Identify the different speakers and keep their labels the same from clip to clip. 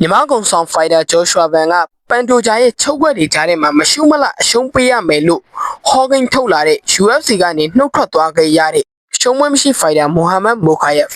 Speaker 1: မြန်မာကုံဆောင်ဖိုင်တာဂျိုရှွာဗန်ကပန်တိုဂျာရဲ့ချုပ်ွက်တွေကြားထဲမှာမရှုမလအရှုံးပေးရမယ်လို့ဟော်ဂိန်းထုတ်လာတဲ့ UFC ကနေနှုတ်ထွက်သွားခဲ့ရတဲ့ရှုံးမမရှိဖိုင်တာမိုဟာမက်မိုခါယက်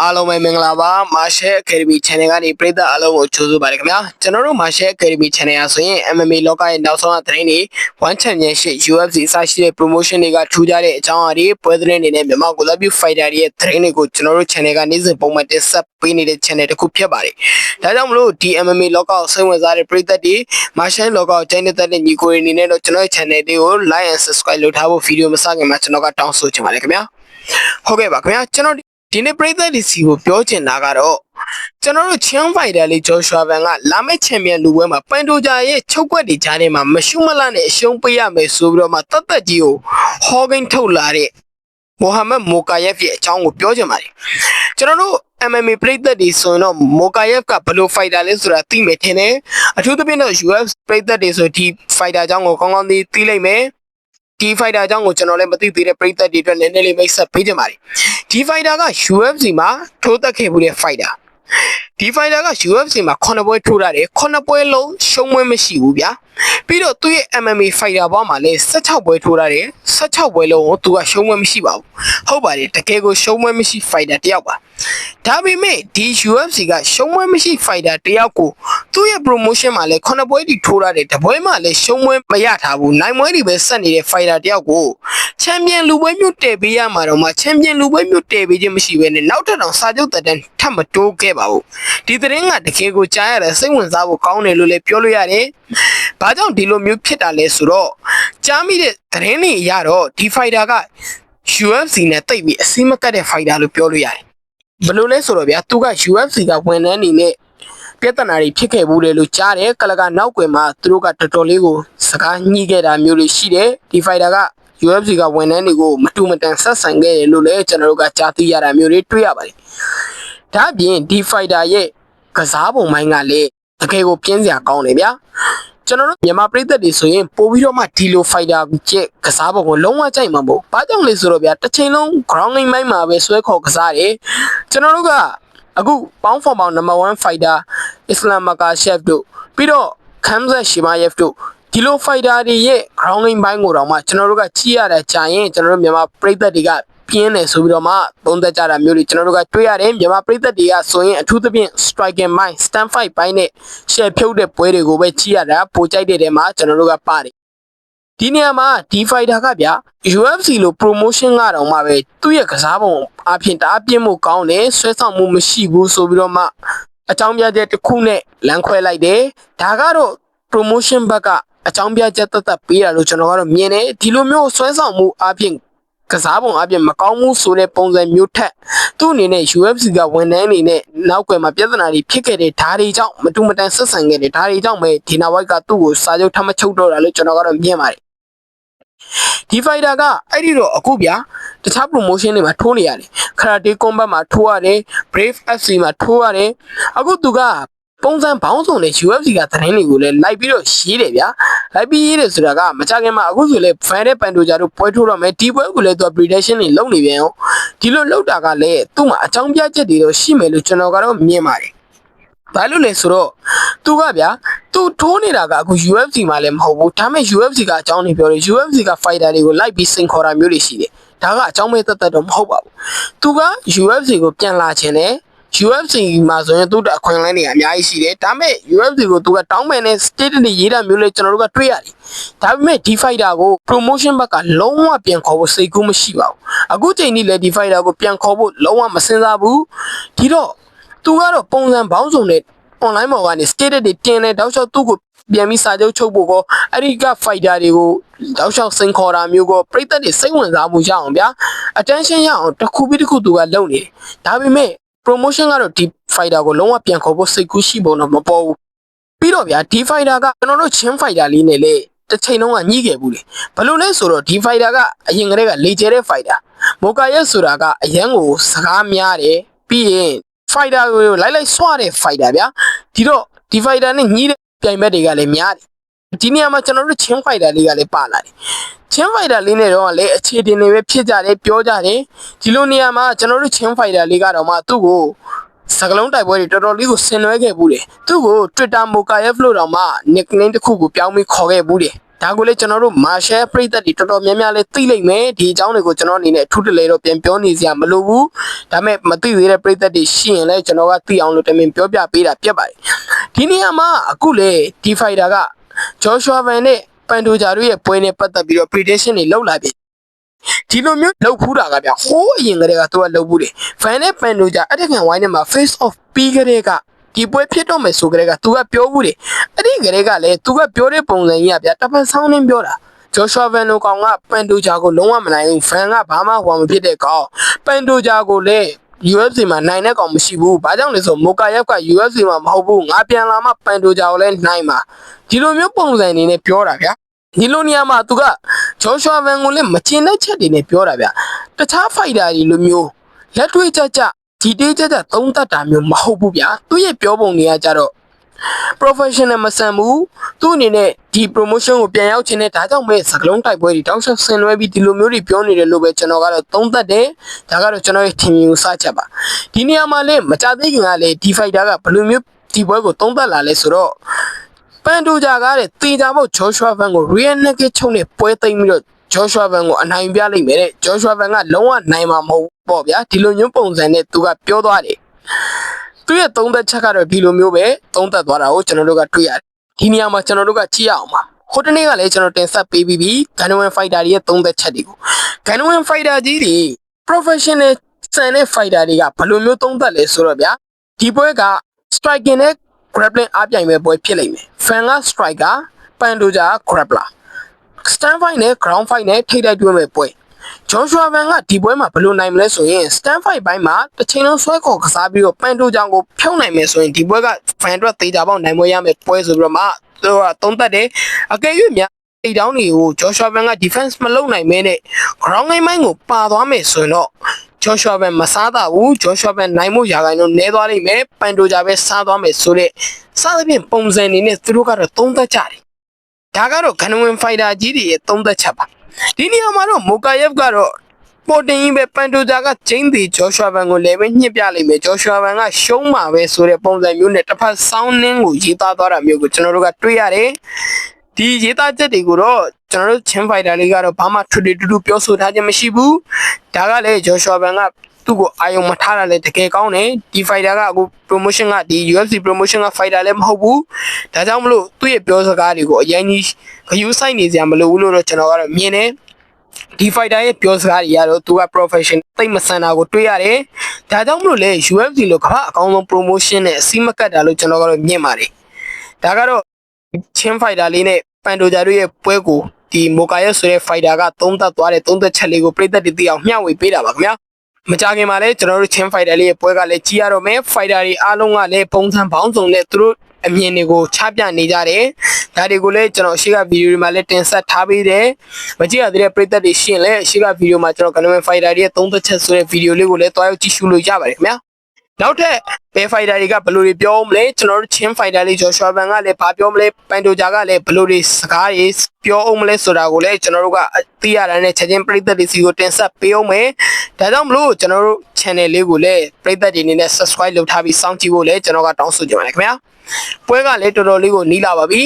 Speaker 1: အားလုံးပဲမင်္ဂလာပါ Marshall Academy Channel ကနေပရိသတ်အားလုံးကိုကြိုဆိုပါရခင်ဗျာကျွန်တော်တို့ Marshall Academy Channel ဟာဆိုရင် MMA လောကရဲ့နောက်ဆုံးအသတင်းတွေ One Championship UFC အစရှိတဲ့ promotion တွေကထူးခြားတဲ့အကြောင်းအရာတွေပွဲသတင်းတွေနဲ့မြန်မာကိုယ်စားပြု fighter တွေရဲ့သတင်းတွေကိုကျွန်တော်တို့ channel ကနေ့စဉ်ပုံမှန်တင်ဆက်ပေးနေတဲ့ channel တစ်ခုဖြစ်ပါတယ်ဒါကြောင့်မလို့ဒီ MMA လောကကိုစိတ်ဝင်စားတဲ့ပရိသတ်တွေ Marshall လောကကိုချိန်နေတဲ့ညီကိုတွေအနေနဲ့တော့ကျွန်တော်ရဲ့ channel လေးကို like and subscribe လုပ်ထားဖို့ဗီဒီယိုမစခင်မှာကျွန်တော်ကတောင်းဆိုချင်ပါတယ်ခင်ဗျာဟုတ်ကဲ့ပါခင်ဗျာကျွန်တော် ဒီနေ့ပရိသတ်တွေစီကိုပြောချင်တာကတော့ကျွန်တော်တို့ချင်းဖိုင်တာလေးဂျော်ရှွာဗန်ကလာမယ့်ချန်ပီယံလူပွဲမှာပန်တိုဂျာရဲ့ချုပ်ကွက်တွေကြားထဲမှာမရှုမလနဲ့အရှုံးပေးရမယ်ဆိုပြီးတော့မှတတ်သက်ကြီးကိုဟောဂိန်းထုတ်လာတဲ့မိုဟာမက်မိုကာယက်ရဲ့အကြောင်းကိုပြောချင်ပါတယ်ကျွန်တော်တို့ MMA ပရိသတ်တွေဆိုရင်တော့မိုကာယက်ကဘယ်လိုဖိုက်တာလဲဆိုတာသိမယ်ထင်တယ်အထူးသဖြင့်တော့ UFC ပရိသတ်တွေဆိုဒီဖိုက်တာအကြောင်းကိုကောင်းကောင်းသိသိလိမ့်မယ် ဒီဖိုက်တာအကြောင်းကိုကျွန်တော်လည်းမသိသေးတဲ့ပရိသတ်တွေအတွက်နည်းနည်းလေးမိတ်ဆက်ပေးချင်ပါတယ်ဒီဖိုက်တာက UFC မှာထိုးသက်ခဲ့မှုတဲ့ဖိုက်တာဒီဖိုက်တာက UFC မှာ9ပွဲထိုးရတယ်9ပွဲလုံးရှုံးပွဲမရှိဘူးဗျာပြီးတော့သူ့ရဲ့ MMA ဖိုက်တာဘောမှာလည်း16ပွဲထိုးရတယ်16ပွဲလုံးကိုသူကရှုံးပွဲမရှိပါဘူးဟုတ်ပါတယ်တကယ်ကိုရှုံးပွဲမရှိဖိုက်တာတယောက်ပါဒါပေမဲ့ဒီ UFC ကရှုံးပွဲမရှိဖိုက်တာတယောက်ကိုသူ့ရဲ့ promotion မှာလည်း9ပွဲတီထိုးရတယ်တပွဲမှာလည်းရှုံးပွဲမရထားဘူးနိုင်ပွဲတွေပဲဆက်နေတဲ့ဖိုက်တာတယောက်ကိုချန်ပီယံလူပွဲမျိုးတည်ပေးရမှာတော့မှချန်ပီယံလူပွဲမျိုးတည်ပေးခြင်းမရှိဘဲနဲ့နောက်ထပ်တော့စာချုပ်တက်တန်းထပ်မတိုးခဲ့ပါဘူးဒီသတင်းကတကယ်ကိုကြားရတဲ့စိတ်ဝင်စားဖို့ကောင်းတယ်လို့လည်းပြောလို့ရတယ်။ ဘာကြောင့်ဒီလိုမျိုးဖြစ်တာလဲဆိုတော့ကြားမိတဲ့သတင်းတွေအရတော့ဒီဖိုက်တာက UFC နဲ့တိတ်ပြီးအစည်းမကတ်တဲ့ဖိုက်တာလို့ပြောလို့ရတယ်။ဘယ်လိုလဲဆိုတော့ဗျာသူက UFC ကဝန်ထမ်းနေနဲ့ပြဿနာတွေဖြစ်ခဲ့ဘူးလေလို့ကြားတယ်ကလကနောက်ွယ်မှာသူတို့ကတော်တော်လေးကိုစကားညှိခဲ့တာမျိုးတွေရှိတယ်ဒီဖိုက်တာက UFC ကဝန်ထမ်းတွေကိုမတူမတန်ဆက်ဆံခဲ့တယ်လို့လည်းကျွန်တော်တို့ကကြားသိရတာမျိုးတွေတွေ့ရပါတယ်။ဒါ့အပြင်ဒီဖိုက်တာရဲ့ကစားပုံမိုင်းကလည်းတကယ်ကိုပြင်းစရာကောင်းတယ်ဗျာ။ ကျွန်တော်တို့မြန်မာပြည်သက်တွေဆိုရင်ပို့ပြီးတော့မှဒီလိုဖိုက်တာရဲ့ကစားပုံကိုလုံးဝကြိုက်မှာမဟုတ်။ဘာကြောင့်လဲဆိုတော့ဗျာတစ်ချိန်လုံး ground game မိုင်းမှာပဲဆွဲခေါ်ကစားတယ်။ကျွန်တော်တို့ကအခုပေါင်းဖော်ပေါင်း number 1 fighter Islam Makhachev တို့ပြီးတော့ Khamzat Chimaev တို့ဒီလို fighter တွေရဲ့ ground game ဘိုင်းကိုတော့မှကျွန်တော်တို့ကကြည့်ရတဲ့ကြာရင်ကျွန်တော်တို့မြန်မာပြည်သက်တွေက ပြင်းတယ်ဆိုပြီးတော့မှသုံးသက်ကြတာမျိုးတွေကျွန်တော်တို့ကတွေ့ရတယ်မြန်မာပြည်သက်တွေကဆိုရင်အထူးသဖြင့် striking mind stand fight ဘိုင်းနဲ့ share ဖြုတ်တဲ့ပွဲတွေကိုပဲကြည့်ရတာပိုကြိုက်တဲ့တဲမှာကျွန်တော်တို့ကပါတယ်ဒီနေရာမှာဒီ fighter ကဗျာ UFC လို့ promotion ကတော့မှပဲသူ့ရဲ့ကစားပုံအပြင်တအားပြင်းမှုကောင်းတယ်ဆွဲဆောင်မှုမရှိဘူးဆိုပြီးတော့မှအကြောင်းပြချက်တစ်ခုနဲ့လမ်းခွဲလိုက်တယ်ဒါကတော့ promotion ဘက်ကအကြောင်းပြချက်သက်သက်ပေးတာလို့ကျွန်တော်ကတော့မြင်တယ်ဒီလိုမျိုးဆွဲဆောင်မှုအပြင် ကစားပုံအပြင်မကောင်းမှုဆိုတဲ့ပုံစံမျိုးထက်သူ့အနေနဲ့ UFC ကဝန်ထမ်းအနေနဲ့နောက်ွယ်မှာပြဿနာတွေဖြစ်ခဲ့တဲ့ဓာတ်တွေကြောင့်မတူမတန်ဆက်ဆံခဲ့တဲ့ဓာတ်တွေကြောင့်ပဲဒီနာဝိုက်ကသူ့ကိုစာချုပ်ထပ်မချုပ်တော့တာလို့ကျွန်တော်ကတော့မြင်ပါတယ်ဒီဖိုက်တာကအဲ့ဒီတော့အခုဗျာတခြား promotion တွေမှာထိုးနေရတယ် Karate Combat မှာထိုးရတယ် Brave FC မှာထိုးရတယ်အခုသူက ပုံစံဘောင်းစုံနဲ့ UFC ကသတင်းတွေကိုလည်းလိုက်ပြီးတော့ရေးတယ်ဗျာလိုက်ပြီးရေးတယ်ဆိုတာကမကြခင်မှာအခုဆိုလေ fan နဲ့ပန်တိုဂျာတို့ပွဲထိုးတော့မယ်ဒီပွဲကိုလည်းသူက prediction တွေလုပ်နေပြန်အောင်ဒီလိုလုပ်တာကလည်းသူ့မှာအကြောင်းပြချက်တွေတော့ရှိမယ်လို့ကျွန်တော်ကတော့မြင်ပါတယ်ဘာလို့လဲဆိုတော့သူကဗျာသူထိုးနေတာကအခု UFC မှာလည်းမဟုတ်ဘူးဒါပေမဲ့ UFC ကအကြောင်းနေပြောတယ် UFC က fighter တွေကိုလိုက်ပြီးစင်ခေါ်တာမျိုးတွေရှိတယ်ဒါကအကြောင်းမဲ့တသက်တော့မဟုတ်ပါဘူးသူက UFC ကိုပြန်လာခြင်းနဲ့ UFC မှာဆိုရင်သူ့အခွင့်အလမ်းတွေအများကြီးရှိတယ်ဒါပေမဲ့ UFC ကိုသူကတောင်းပန်တဲ့ state တွေရေးတာမျိုးလေကျွန်တော်တို့ကတွေ့ရတယ်ဒါပေမဲ့ဒီ fighter ကို promotion ဘက်ကလုံးဝပြန်ခေါ်ဖို့စိတ်ကူးမရှိပါဘူးအခုချိန်นี้လေဒီ fighter ကိုပြန်ခေါ်ဖို့လုံးဝမစင်စားဘူးဒီတော့သူကတော့ပုံစံဘောင်းစုံနဲ့ online ပေါ်ကနေ state တွေတင်နေတောက်လျှောက်သူ့ကိုပြန်ပြီးစာချုပ်ချုပ်ဖို့ကောအဲ့ဒီက fighter တွေကိုတောက်လျှောက်စင်ခေါ်တာမျိုးကောပြိသက်တွေစိတ်ဝင်စားမှုရအောင်ဗျာ attention ရအောင်တစ်ခုပြီးတစ်ခုသူကလုပ်နေတယ်ဒါပေမဲ့ promotion ကတော့ဒီ fighter ကိုလုံးဝပြန်ခေါ်ဖို့စိတ်ကူးရှိပုံတော့မပေါ်ဘူးပြီးတော့ဗျာဒီ fighter ကကျွန်တော်တို့ချင်း fighter လေးနဲ့လေတစ်ချိန်လုံးကညှိခဲ့ဘူးလေဘယ်လိုလဲဆိုတော့ဒီ fighter ကအရင်ကတည်းကလေကျဲတဲ့ fighter မိုကာရက်ဆိုတာကအရန်ကိုစကားများတယ်ပြီးရင် fighter ကိုလိုက်လိုက်ဆွတဲ့ fighter ဗျာဒီတော့ဒီ fighter နဲ့ညှိတဲ့ပြိုင်ဘက်တွေကလည်းများတယ် ဒီနေရာမှာကျွန်တော်တို့ချင်းဖိုက်တာလေးကလည်းပါလာတယ်ချင်းဖိုက်တာလေးနဲ့တော့လည်းအခြေတင်တွေပဲဖြစ်ကြတယ်ပြောကြတယ်ဒီလိုနေရာမှာကျွန်တော်တို့ချင်းဖိုက်တာလေးကတော့မှသူ့ကိုစကလုံးတိုက်ပွဲတွေတော်တော်လေးကိုဆင်နွှဲခဲ့ဘူးတယ်သူ့ကို Twitter Mokayev လို့တော့မှ nickname တစ်ခုကိုပြောင်းပြီးခေါ်ခဲ့ဘူးတယ်ဒါကိုလေကျွန်တော်တို့ Marshall ပရိသတ်တွေတော်တော်များများလေးသိလိမ့်မယ်ဒီအကြောင်းတွေကိုကျွန်တော်အနေနဲ့အထူးတလဲတော့ပြန်ပြောနေစရာမလိုဘူးဒါပေမဲ့မသိသေးတဲ့ပရိသတ်တွေရှိရင်လည်းကျွန်တော်ကသိအောင်လို့တမင်ပြောပြပေးတာပြတ်ပါတယ်ဒီနေရာမှာအခုလေဒီ fighter က Joshua Van နဲ့ပန်တိုဂျာတို့ရဲ့ပွဲနဲ့ပတ်သက်ပြီးတော့ prediction တွေလုပ်လာပြီဒီလိုမျိုးလောက်ဖူးတာကဗျဟိုးအရင်ကတည်းကသူကလောက်ဖူးတယ် Van နဲ့ပန်တိုဂျာအတက်ခံဝိုင်းထဲမှာ face off ပြီးကြတဲ့ကဒီပွဲဖြစ်တော့မယ်ဆိုကြတဲ့ကသူကပြောဘူးတယ်အဲ့ဒီကလေးကလည်းသူကပြောတဲ့ပုံစံကြီးကဗျတပတ်ဆောင်းနှင်းပြောတာဂျိုရှွာဗန်နိုကောင်ကပန်တိုဂျာကိုလုံးဝမနိုင်ဘူးဖန်ကဘာမှဟောမဖြစ်တဲ့ကောင်ပန်တိုဂျာကိုလည်း UFC မှာနိုင်တဲ့ကောင်မရှိဘူး။ဘာကြောင့်လဲဆိုမိုကာယက်က UFC မှာမဟုတ်ဘူး။ငါပြန်လာမှပန်တိုဂျာကိုလည်းနိုင်မှာ။ဒီလိုမျိုးပုံစံနေနဲ့ပြောတာဗျာ။ဒီလိုနေရာမှာသူကဂျောရှွာဗန်ကိုလည်းမကျင်တဲ့ချက်တွေနဲ့ပြောတာဗျာ။တခြားဖိုက်တာတွေလိုမျိုးလက်တွေ့ကြကြဒီတေးကြကြသုံးတတ်တာမျိုးမဟုတ်ဘူးဗျာ။သူ့ရဲ့ပြောပုံတွေကကြတော့ professional မဆန်ဘူးသူ့အနေနဲ့ဒီ promotion ကိုပြန်ရောက်ခြင်းနဲ့ဒါကြောင့်မဲ့စကလုံးတိုက်ပွဲတွေတောက်လျှောက်ဆင်နွှဲပြီးဒီလိုမျိုးတွေပြောနေတယ်လို့ပဲကျွန်တော်ကတော့သုံးသပ်တယ်ဒါကတော့ကျွန်တော်ရဲ့ထင်မြင်ကိုစချက်ပါဒီနေရာမှာလည်းမကြသေးခင်ကလည်းဒီ fighter ကဘယ်လိုမျိုးဒီပွဲကိုသုံးသပ်လာလဲဆိုတော့ပန်တိုဂျာကတဲ့တေချာဘောက်ဂျောရှွာဗန်ကို real naked ချုပ်နဲ့ပွဲသိမ်းပြီးတော့ဂျောရှွာဗန်ကိုအနိုင်ပြလိုက်မယ်တဲ့ဂျောရှွာဗန်ကလုံးဝနိုင်မှာမဟုတ်ပေါ့ဗျာဒီလိုမျိုးပုံစံနဲ့သူကပြောသွားတယ် သူရဲ့သုံးသက်ချက်ကတော့ဒီလိုမျိုးပဲသုံးသက်သွားတာကိုကျွန်တော်တို့ကတွေ့ရတယ်ဒီနေရာမှာကျွန်တော်တို့ကကြည့်ရအောင်ပါဟိုတနေ့ကလည်းကျွန်တော်တင်ဆက်ပေးပြီးပြီ Gunwan Fighter တွေရဲ့သုံးသက်ချက်တွေကို Gunwan Fighter ကြီးတွေ professional စံတဲ့ fighter တွေကဘယ်လိုမျိုးသုံးသက်လဲဆိုတော့ဗျာဒီပွဲက striking နဲ့ grappling အပြိုင်ပဲပွဲဖြစ်လိမ့်မယ် fan က striker ပန်တိုဂျာ grappler stand fight နဲ့ ground fight နဲ့ထိပ်တိုက်တွဲမဲ့ပွဲ ဂျောရှွာဗန်ကဒီပွဲမှာဘယ်လိုနိုင်မလဲဆိုရင် stand fight ဘိုင်းမှာတစ်ချိန်လုံးဆွဲခေါ်ကစားပြီးတော့ပန်တိုကြောင်ကိုဖြုံးနိုင်မယ်ဆိုရင်ဒီပွဲက fan အတွက်သေချာပေါက်နိုင်ပွဲရမယ်ပွဲဆိုပြီးတော့မှသူကသုံးသက်တယ်အကယ်၍များအိတ်တောင်းတွေကိုဂျောရှွာဗန်က defense မလုပ်နိုင်မဲနဲ့ ground game မိုင်းကိုပါသွားမယ်ဆိုရင်တော့ဂျောရှွာဗန်မစားတာဘူးဂျောရှွာဗန်နိုင်မှုရာခိုင်နှုန်းနည်းသွားလိမ့်မယ်ပန်တိုဂျာပဲစားသွားမယ်ဆိုတဲ့စသဖြင့်ပုံစံနေနဲ့သူတို့ကတော့သုံးသက်ကြတယ်ဒါကတော့ဂန်ဝင်ဖိုက်တာကြီးတွေရဲ့သုံးသက်ချက်ပါ ဒီနေရာမှာတော့မိုကာယက်ကတော့ပေါ်တင်ကြီးပဲပန်တိုဂျာကဂျိန်းတီဂျောရှွာဗန်ကိုလည်းပဲညှစ်ပြလိုက်မယ်ဂျောရှွာဗန်ကရှုံးမှာပဲဆိုတဲ့ပုံစံမျိုးနဲ့တစ်ဖက်ဆောင်းနှင်းကိုရေးသားသွားတာမျိုးကိုကျွန်တော်တို့ကတွေ့ရတယ်ဒီရေးသားချက်တွေကိုတော့ကျွန်တော်တို့ချင်းဖိုက်တာလေးကတော့ဘာမှထွတ်တူတူပြောဆိုထားခြင်းမရှိဘူးဒါကလည်းဂျောရှွာဗန်က သူ့ကိုအာယုံမထားတာလည်းတကယ်ကောင်းတယ်ဒီ fighter ကအခု promotion ကဒီ UFC promotion က fighter လည်းမဟုတ်ဘူးဒါကြောင့်မလို့သူ့ရဲ့ပြောစကားတွေကိုအရင်ကြီးဂယူးဆိုင်နေစရာမလိုဘူးလို့တော့ကျွန်တော်ကတော့မြင်တယ်ဒီ fighter ရဲ့ပြောစကားတွေကတော့သူက professional သိမဆန်တာကိုတွေ့ရတယ်ဒါကြောင့်မလို့လေ UFC လို့ကမ္ဘာအကောင်းဆုံး promotion နဲ့အစီမကတ်တာလို့ကျွန်တော်ကတော့မြင်ပါတယ်ဒါကတော့ချင်း fighter လေးနဲ့ပန်တိုဂျာတို့ရဲ့ပွဲကိုဒီမိုကာရက်ဆိုတဲ့ fighter ကသုံးသပ်သွားတဲ့သုံးသက်ချက်လေးကိုပြည်သက်တည်သိအောင်မျှဝေပေးတာပါခင်ဗျာ မကြခင်မှာလည်းကျွန်တော်တို့ချင်း fighter လေးရဲ့ပွဲကလည်းကြီးရတော့မယ် fighter တွေအားလုံးကလည်းပုံစံပေါင်းစုံနဲ့သူတို့အမြင်တွေကိုချပြနေကြတယ်။ဒါတွေကိုလည်းကျွန်တော်ရှေ့ကဗီဒီယိုတွေမှာလည်းတင်ဆက်ထားပေးတယ်။မကြည့်ရသေးတဲ့ပရိသတ်တွေရှိရင်လည်းရှေ့ကဗီဒီယိုမှာကျွန်တော် Gunman Fighter တွေရဲ့သုံးသက်ချက်ဆိုတဲ့ဗီဒီယိုလေးကိုလည်းတွားရောက်ကြည့်ရှုလို့ရပါတယ်ခင်ဗျာ။ နောက်ထပ်ဘယ် fighter တွေကဘယ်လိုတွေပြောမလဲကျွန်တော်တို့ချင်း fighter လေး Joshua Ban ကလည်းဘာပြောမလဲပန်တိုဂျာကလည်းဘယ်လိုတွေစကားတွေပြောအောင်မလဲဆိုတာကိုလည်းကျွန်တော်တို့ကသိရတာနဲ့ချက်ချင်းပြည်သက်တွေစီကိုတင်ဆက်ပေးအောင်မယ်ဒါကြောင့်မလို့ကျွန်တော်တို့ channel လေးကိုလည်းပြည်သက်တွေအနေနဲ့ subscribe လုပ်ထားပြီးစောင့်ကြည့်ဖို့လည်းကျွန်တော်ကတောင်းဆိုချင်ပါတယ်ခင်ဗျာပွဲကလည်းတော်တော်လေးကိုနီးလာပါပြီ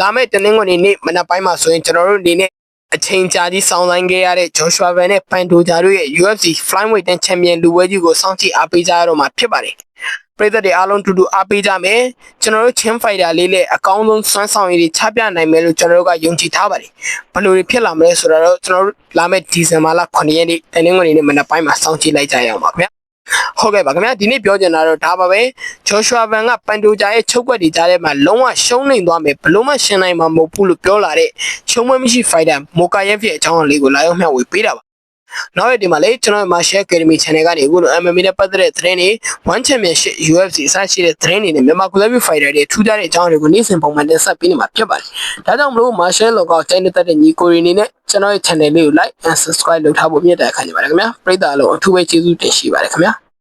Speaker 1: လာမယ့်တနင်္ဂနွေနေ့မနက်ပိုင်းမှာဆိုရင်ကျွန်တော်တို့အနေနဲ့ အချိန်ကြာကြီးစောင့်ဆိုင်ခဲ့ရတဲ့ Joshua Van နဲ့ Pantoja တို့ရဲ့ UFC Flyweight 10 Champion လူပွဲကြီးကိုစောင့်ကြည့်အားပေးကြရတော့မှာဖြစ်ပါတယ်။ပရိသတ်တွေအားလုံးတူတူအားပေးကြမယ်။ကျွန်တော်တို့ Chin Fighter လေးလည်းအကောင်းဆုံးစွမ်းဆောင်ရည်တွေချပြနိုင်မယ်လို့ကျွန်တော်တို့ကယုံကြည်ထားပါတယ်။ဘယ်လိုတွေဖြစ်လာမလဲဆိုတော့ကျွန်တော်တို့လာမယ့်ဒီဇင်ဘာလ9ရက်နေ့တနင်္ဂနွေနေ့မနက်ပိုင်းမှာစောင့်ကြည့်လိုက်ကြရအောင်ပါခင်ဗျာ။ ဟုတ်ကဲ့ပါခင်ဗျာဒီနေ့ပြောချင်တာတော့ဒါပါပဲဂျောရှွာဗန်ကပန်တိုဂျာရဲ့ချုပ်ွက်တွေကြားထဲမှာလုံးဝရှုံးနေသွားမယ်ဘလို့မှရှင်းနိုင်မှာမဟုတ်ဘူးလို့ပြောလာတဲ့ရှုံးမမရှိဖိုက်တာမိုကာယက်ရဲ့အကြောင်းအလေးကိုလာရောက်မျှဝေပေးတာပါ နောက်ရက်ဒီမှာလေကျွန်တော်ရဲ့ Marshall Academy Channel ကနေအခုလို MMA နဲ့ပတ်သက်တဲ့သတင်းတွေ One Championship UFC အစရှိတဲ့သတင်းတွေနဲ့မြန်မာကုလဘီ Fighter တွေထူးခြားတဲ့အကြောင်းတွေကိုနေ့စဉ်ပုံမှန်တင်ဆက်ပေးနေမှာဖြစ်ပါတယ်။ဒါကြောင့်မလို့ Marshall Logo တိုင်းနေတဲ့ညီကိုရီနေနဲ့ကျွန်တော်ရဲ့ channel လေးကို like and subscribe လုပ်ထားဖို့မြတ်တဲ့အခါနေပါတယ်ခင်ဗျာ။ပရိသတ်အလုံးအထူးပဲကျေးဇူးတင်ရှိပါတယ်ခင်ဗျာ။